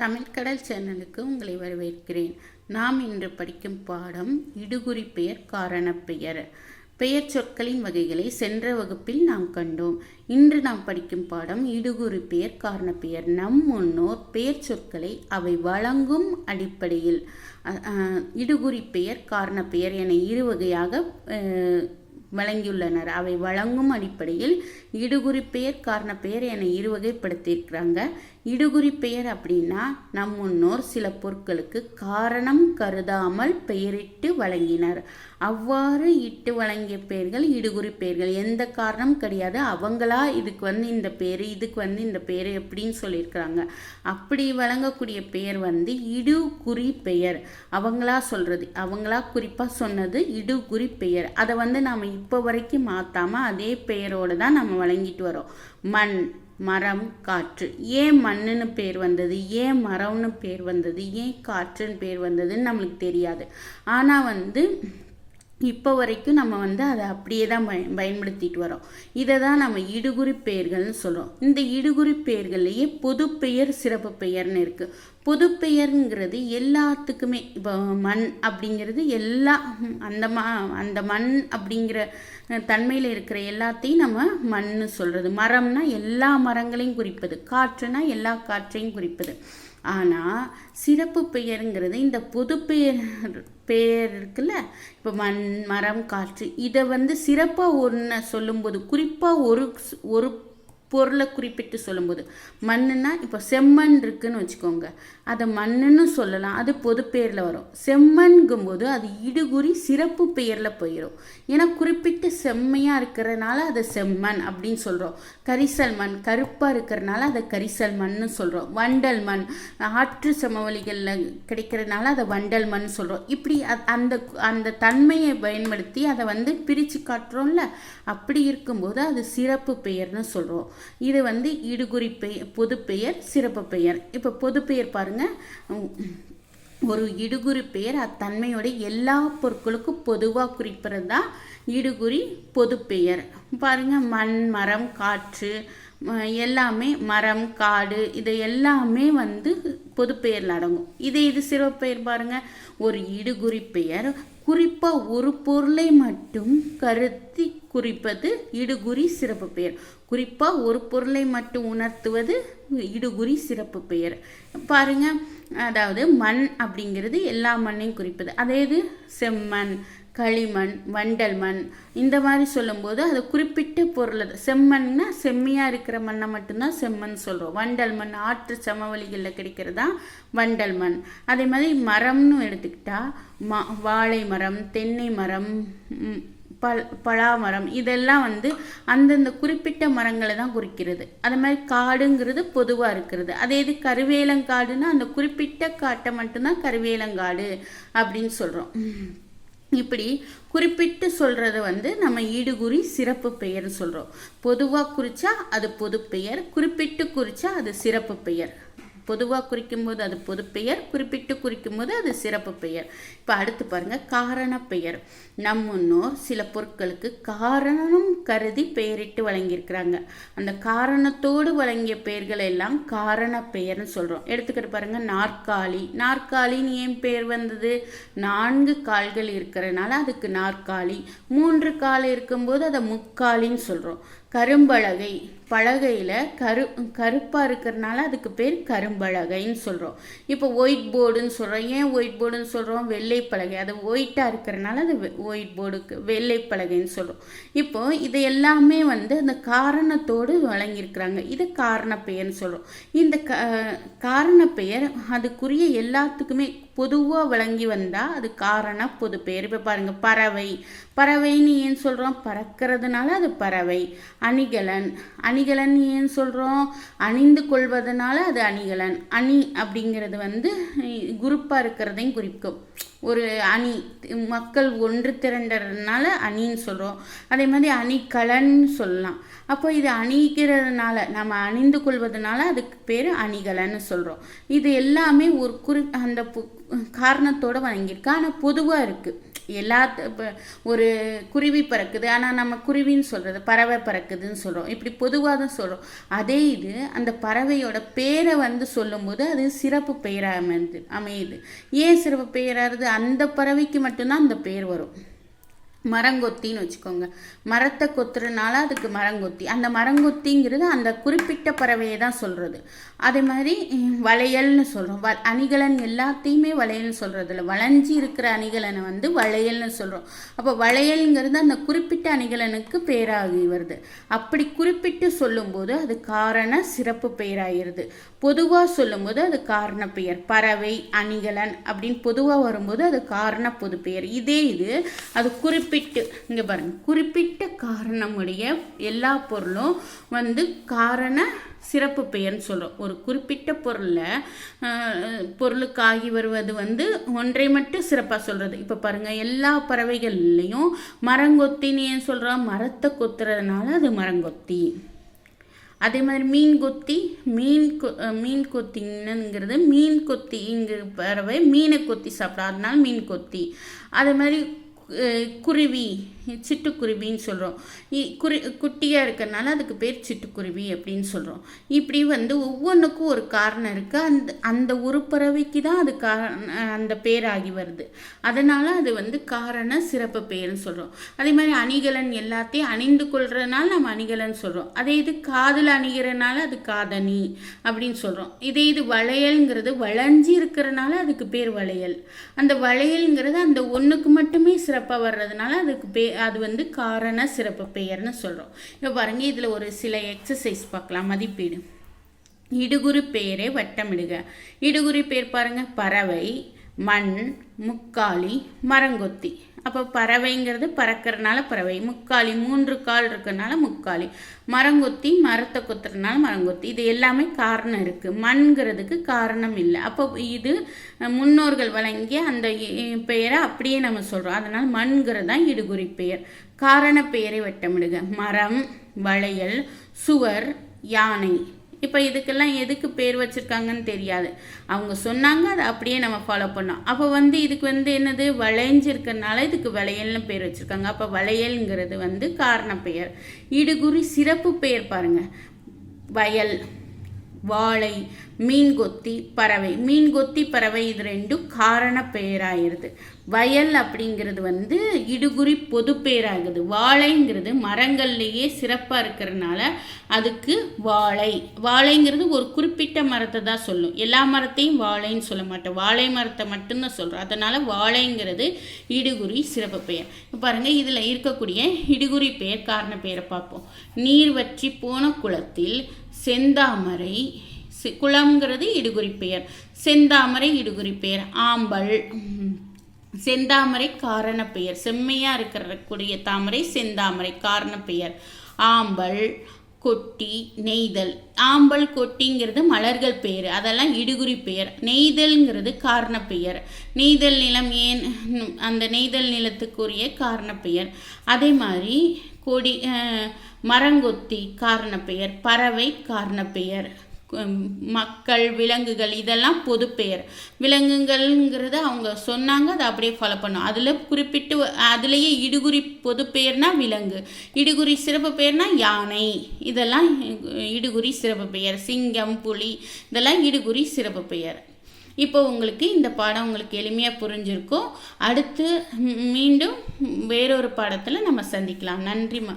தமிழ்கடல் சேனலுக்கு உங்களை வரவேற்கிறேன். நாம் இன்று படிக்கும் பாடம் இடுகுறி பெயர் காரணப்பெயர் பெயர். சொற்களின் வகைகளை சென்ற வகுப்பில் நாம் கண்டோம். இன்று நாம் படிக்கும் பாடம் இடுகுறி பெயர் காரணப்பெயர் நம் முன்னோர் பெயர் சொற்களை அவை வழங்கும் அடிப்படையில் அ- இடுகுறி பெயர் காரணப்பெயர் என இரு வகையாக வழங்கியுள்ளனர். அவை வழங்கும் அடிப்படையில் இடுகுறி பெயர் காரணப்பெயர் என இரு வகைப்படுத்தியிருக்கிறாங்க. இடுகுறி பெயர் அப்படின்னா நம் முன்னோர் சில பொருட்களுக்கு காரணம் கருதாமல் பெயரிட்டு வழங்கினர். அவ்வாறு இட்டு வழங்கிய பெயர்கள் இடுகுறி பெயர்கள். எந்த காரணம் கிடையாது. அவங்களா இதுக்கு வந்து இந்த பேர் இதுக்கு வந்து இந்த பேர் எப்படின்னு சொல்லியிருக்கிறாங்க. அப்படி வழங்கக்கூடிய பெயர் வந்து இடுகுறி பெயர். அவங்களா சொல்றது. அவங்களா குறிப்பாக சொன்னது இடுகுறி பெயர். அதை வந்து நாம் இப்போ வரைக்கும் மாற்றாமல் அதே பெயரோடு தான் நம்ம வழங்கிட்டு வரோம். மண் மரம் காற்று. ஏன் மண்ணுன்னு பேர் வந்தது? ஏன் மரம்னு பேர் வந்தது? ஏன் காற்றுன்னு பேர் வந்ததுன்னு நம்மளுக்கு தெரியாது. ஆனால் வந்து இப்போ வரைக்கும் நம்ம வந்து அதை அப்படியே தான் பய பயன்படுத்திட்டு வரோம். இதை தான் நம்ம இடுகுறி பெயர்கள்னு சொல்கிறோம் இந்த இடுகுறி பெயர்கள்லேயே பொது பெயர் சிறப்பு பெயர்னு இருக்குது பொது பெயருங்கிறது எல்லாத்துக்குமே இப்போ மண் அப்படிங்கிறது எல்லா அந்த ம அந்த மண் அப்படிங்கிற தன்மையில் இருக்கிற எல்லாத்தையும் நம்ம மண்ணு சொல்கிறது மரம்னா எல்லா மரங்களையும் குறிப்பது. காற்றுனா எல்லா காற்றையும் குறிப்பது. ஆனால் சிறப்பு பெயருங்கிறது இந்த பொது பெயர் பெயர் இருக்குல்ல இப்போ மண் மரம் காற்று இதை வந்து சிறப்பாக ஒன்று சொல்லும்போது குறிப்பாக ஒரு ஒரு பொருளை குறிப்பிட்டு சொல்லும்போது மண்ணுன்னா இப்போ செம்மண் இருக்குன்னு வச்சுக்கோங்க. அதை மண்ணுன்னு சொல்லலாம். அது பொது பெயரில் வரும். செம்மண்கும்போது அது இடுகுறி சிறப்பு பெயரில் போயிடும் ஏன்னா குறிப்பிட்டு செம்மையாக இருக்கிறனால அதை செம்மண் அப்படின்னு சொல்கிறோம் கரிசல் மண் கருப்பாக இருக்கிறனால அதை கரிசல் மண்னு சொல்கிறோம் வண்டல் மண் ஆற்று சமவெளிகளில் கிடைக்கிறதுனால அதை வண்டல் மண் சொல்கிறோம் இப்படி அந்த அந்த தன்மையை பயன்படுத்தி அதை வந்து பிரித்து காட்டுறோம்ல? அப்படி இருக்கும்போது அது சிறப்பு பெயர்னு சொல்கிறோம் இது வந்து இடுகுறி பெயர் பொது பெயர் சிறப்பு பெயர். இப்போ பொது பெயர் ஒரு இடுகுறி பெயர் அத்தன்மையோட எல்லா பொருட்களுக்கும் பொதுவாக குறிப்பிடுறது தான் இடுகுறி பொது பெயர். பாருங்க மண் மரம் காற்று எல்லாமே மரம் காடு இது எல்லாமே வந்து பொது பெயரில் அடங்கும் இதே இது சிறப்பு பெயர் பாருங்க. ஒரு இடுகுறி பெயர் குறிப்பாக ஒரு பொருளை மட்டும் கருத்தி குறிப்பது இடுகுறி சிறப்பு பெயர். குறிப்பாக ஒரு பொருளை மட்டும் உணர்த்துவது இடுகுறி சிறப்பு பெயர். பாருங்க. அதாவது மண் அப்படிங்கிறது எல்லா மண்ணையும் குறிப்பது. அதே இது செம்மண் களிமண் வண்டல் மண் இந்த மாதிரி சொல்லும்போது அது குறிப்பிட்ட பொருள் செம்மண்னா செம்மையாக இருக்கிற மண்ணை மட்டும்தான் செம்மண் சொல்கிறோம் வண்டல் மண் ஆற்று சமவெளிகளில் கிடைக்கிறது தான் வண்டல் மண். அதே மாதிரி மரம்னு எடுத்துக்கிட்டா மா வாழை மரம் தென்னை மரம் பல் பலாமரம் இதெல்லாம் வந்து அந்தந்த குறிப்பிட்ட மரங்களை தான் குறிக்கிறது. அது மாதிரி காடுங்கிறது பொதுவாக இருக்கிறது. அதே இது கருவேலங்காடுன்னா அந்த குறிப்பிட்ட காட்டை மட்டும்தான் கருவேலங்காடு அப்படின்னு சொல்கிறோம் இப்படி குறிப்பிட்டு சொல்கிறத வந்து நம்ம ஈடுகுறி சிறப்பு பெயர்னு சொல்கிறோம் பொதுவாக குறித்தா அது பொது பெயர் குறிப்பிட்டு குறித்தா அது சிறப்பு பெயர். பொதுவாக குறிக்கும்போது அது பொது பெயர் குறிப்பிட்டு குறிக்கும்போது அது சிறப்பு பெயர். இப்போ அடுத்து பாருங்கள் காரண பெயர். நம் முன்னோர் சில பொருட்களுக்கு காரணம் கருதி பெயரிட்டு வழங்கியிருக்கிறாங்க. அந்த காரணத்தோடு வழங்கிய பெயர்கள் எல்லாம் காரண பெயர்னு சொல்கிறோம் எடுத்துக்கிட்டு பாருங்கள் நாற்காலி. நாற்காலின்னு ஏன் பெயர் வந்தது? நான்கு கால்கள் இருக்கிறனால அதுக்கு நாற்காலி. மூன்று கால் இருக்கும்போது அதை முக்காலின்னு சொல்கிறோம் கரும்பலகை. பலகையில் கரு கருப்பாக இருக்கிறனால அதுக்கு பேர் கரும்பலகைன்னு சொல்கிறோம் இப்போ ஒயிட் போர்டுன்னு சொல்கிறோம் ஏன் ஒயிட் போர்டுன்னு சொல்கிறோம் வெள்ளை பலகை. அது ஒயிட்டாக இருக்கிறனால அது ஒயிட் போர்டுக்கு வெள்ளை பலகைன்னு சொல்கிறோம் இப்போ இது எல்லாமே வந்து அந்த காரணத்தோடு வழங்கியிருக்கிறாங்க. இது காரண பெயர்னு சொல்கிறோம் இந்த க காரண பெயர் அதுக்குரிய எல்லாத்துக்குமே பொதுவாக வழங்கி வந்தால் அது காரண பொது பேர் இப்போ பாருங்கள் பறவை. பறவைன்னு ஏன் சொல்கிறோம் பறக்கிறதுனால அது பறவை. அணிகலன். அணிகலன் ஏன் சொல்கிறோம் அணிந்து கொள்வதனால அது அணிகலன். அணி அப்படிங்கிறது வந்து குரூப்பாக இருக்கிறதையும் குறிக்கும். ஒரு அணி மக்கள் ஒன்று திரண்டதுனால அணின்னு சொல்கிறோம் அதே மாதிரி அணிகலன்னு சொல்லலாம். அப்போ இது அணிகிறதுனால நம்ம அணிந்து கொள்வதனால அதுக்கு பேர் அணிகலன்னு சொல்கிறோம் இது எல்லாமே ஒரு குறி அந்த பு- காரணத்தோடு வழங்கியிருக்கு. ஆனால் பொதுவாக இருக்குது எல்லா இப்போ ஒரு குருவி பறக்குது. ஆனால் நம்ம குருவின்னு சொல்கிறது பறவை பறக்குதுன்னு சொல்கிறோம் இப்படி பொதுவாக தான் சொல்கிறோம் அதே இது அந்த பறவையோட பேரை வந்து சொல்லும்போது அது சிறப்பு பெயராக அமைந்து அமையுது. ஏன் சிறப்பு பெயராகிறது அந்த பறவைக்கு மட்டும்தான் அந்த பேர் வரும். மரங்கொத்தின்னு வச்சுக்கோங்க. மரத்தை கொத்துறதுனால அதுக்கு மரங்கொத்தி. அந்த மரங்கொத்திங்கிறது அந்த குறிப்பிட்ட பறவையை தான் சொல்கிறது அதே மாதிரி வளையல்னு சொல்கிறோம் வ அணிகலன் எல்லாத்தையுமே வளையல்னு சொல்கிறது இல்லை வளைஞ்சி இருக்கிற அணிகலனை வந்து வளையல்னு சொல்கிறோம் அப்போ வளையல்ங்கிறது அந்த குறிப்பிட்ட அணிகலனுக்கு பேராகி வருது. அப்படி குறிப்பிட்டு சொல்லும்போது அது காரண சிறப்பு பெயராகிறது. பொதுவாக சொல்லும்போது அது காரண பெயர். பறவை அணிகலன் அப்படின்னு பொதுவாக வரும்போது அது காரண பொது பெயர். இதே இது அது குறிப்பிட்ட குறிப்பிட்டு இங்கே பாருங்கள் குறிப்பிட்ட காரணமுடைய எல்லா பொருளும் வந்து காரண சிறப்பு பெயர்னு சொல்கிறோம் ஒரு குறிப்பிட்ட பொருளில் பொருளுக்காகி வருவது வந்து ஒன்றை மட்டும் சிறப்பாக சொல்கிறது இப்போ பாருங்கள் எல்லா பறவைகள்லேயும் மரங்கொத்தின்னு ஏன் சொல்கிறோம் மரத்தை கொத்துறதுனால அது மரங்கொத்தி. அதே மாதிரி மீன் கொத்தி மீன் கொ மீன் கொத்திங்கிறது மீன் கொத்திங்கிற பறவை மீனை கொத்தி சாப்பிடும். அதனால மீன் கொத்தி. அதே மாதிரி குருவி சிட்டுக்குருவின்னு சொல்கிறோம் குறி குட்டியாக இருக்கிறனால அதுக்கு பேர் சிட்டுக்குருவி அப்படின்னு சொல்கிறோம் இப்படி வந்து ஒவ்வொன்றுக்கும் ஒரு காரணம் இருக்குது அந்த அந்த ஒரு பறவைக்கு தான் அது கா அந்த பேராகி வருது. அதனால் அது வந்து காரண சிறப்பு பெயர்னு சொல்கிறோம் அதே மாதிரி அணிகலன் எல்லாத்தையும் அணிந்து கொள்கிறதுனால நம்ம அணிகலன் சொல்கிறோம் அதே இது காதில் அணிகிறனால அது காதணி அப்படின்னு சொல்கிறோம் இதே இது வளையல்ங்கிறது வளைஞ்சி இருக்கிறனால அதுக்கு பேர் வளையல். அந்த வளையல்ங்கிறது அந்த ஒன்றுக்கு மட்டுமே சிறப்பாக வர்றதுனால அதுக்கு பே அது வந்து காரண சிறப்பு பெயர்னு சொல்கிறோம் இப்போ பாருங்க இதில் ஒரு சில எக்ஸசைஸ் பார்க்கலாம். மதிப்பீடு. இடுகுறி பெயரை வட்டமிடுக. இடுகுறி பெயர் பாருங்கள் பறவை மண் முக்காலி மரங்கொத்தி. அப்போ பறவைங்கிறது பறக்கிறனால பறவை. முக்காலி மூன்று கால் இருக்கிறனால முக்காலி. மரங்கொத்தி மரத்தை கொத்துறதுனால மரங்கொத்தி இது எல்லாமே காரணம் இருக்குது மண்கிறதுக்கு காரணம் இல்லை. அப்போ இது முன்னோர்கள் வழங்கிய அந்த பெயரை அப்படியே நம்ம சொல்கிறோம் அதனால் மண்கிறது தான் இடுகுறி பெயர். காரண பெயரை வட்டமிடுக. மரம் வளையல் சுவர் யானை. இப்போ இதுக்கெல்லாம் எதுக்கு பேர் வச்சுருக்காங்கன்னு தெரியாது. அவங்க சொன்னாங்க அதை அப்படியே நம்ம ஃபாலோ பண்ணோம். அப்போ வந்து இதுக்கு வந்து என்னது? வளைஞ்சிருக்கனால இதுக்கு வளையல்னு பேர் வச்சுருக்காங்க. அப்போ வளையல்ங்கிறது வந்து காரண பெயர் இடுகுறி சிறப்பு பெயர் பாருங்கள் வயல். வாழை மீன்கொத்தி பறவை. மீன்கொத்தி பறவை இது ரெண்டும் காரண பெயராயிருது வயல் அப்படிங்கிறது வந்து இடுகுறி பொது பேராகுது வாழைங்கிறது மரங்கள்லேயே சிறப்பாக இருக்கிறதுனால அதுக்கு வாழை. வாழைங்கிறது ஒரு குறிப்பிட்ட மரத்தை தான் சொல்லும். எல்லா மரத்தையும் வாழைன்னு சொல்ல மாட்டோம். வாழை மரத்தை மட்டும்தான் சொல்கிறோம் அதனால் வாழைங்கிறது இடுகுறி சிறப்பு பெயர். பாருங்கள் இதில் இருக்கக்கூடிய இடுகுறி பெயர் காரண பெயரை பார்ப்போம். நீர் வற்றி போன குளத்தில் செந்தாமரை குளம்ங்கிறது இடுகுறி பெயர். செந்தாமரை இடுகுறி பெயர். ஆம்பல். செந்தாமரை காரண பெயர். செம்மையாக இருக்கிறக்கூடிய தாமரை செந்தாமரை காரண பெயர். ஆம்பல். கொட்டி நெய்தல். ஆம்பல் கொட்டிங்கிறது மலர்கள் பெயர் அதெல்லாம் இடுகுறி பெயர் நெய்தல்ங்கிறது காரண பெயர். நெய்தல் நிலம் ஏன் அந்த நெய்தல் நிலத்துக்குரிய காரண பெயர். அதே மாதிரி கொடி மரங்கொத்தி காரண பெயர். பறவை காரண பெயர். மக்கள் விலங்குகள் இதெல்லாம் பொது பெயர். விலங்குகள்ங்கிறத அவங்க சொன்னாங்க அதை அப்படியே ஃபாலோ பண்ணோம். அதில் குறிப்பிட்டு அதுலேயே இடுகுறி பொது பெயர்னா விலங்கு இடுகுறி சிறப்பு பெயர்னா யானை இதெல்லாம் இடுகுறி சிறப்பு பெயர். சிங்கம் புலி இதெல்லாம் இடுகுறி சிறப்பு பெயர். இப்போ உங்களுக்கு இந்த பாடம் உங்களுக்கு எளிமையாக புரிஞ்சிருக்கும். அடுத்து மீண்டும் வேறொரு பாடத்தில் நம்ம சந்திக்கலாம். நன்றிம்மா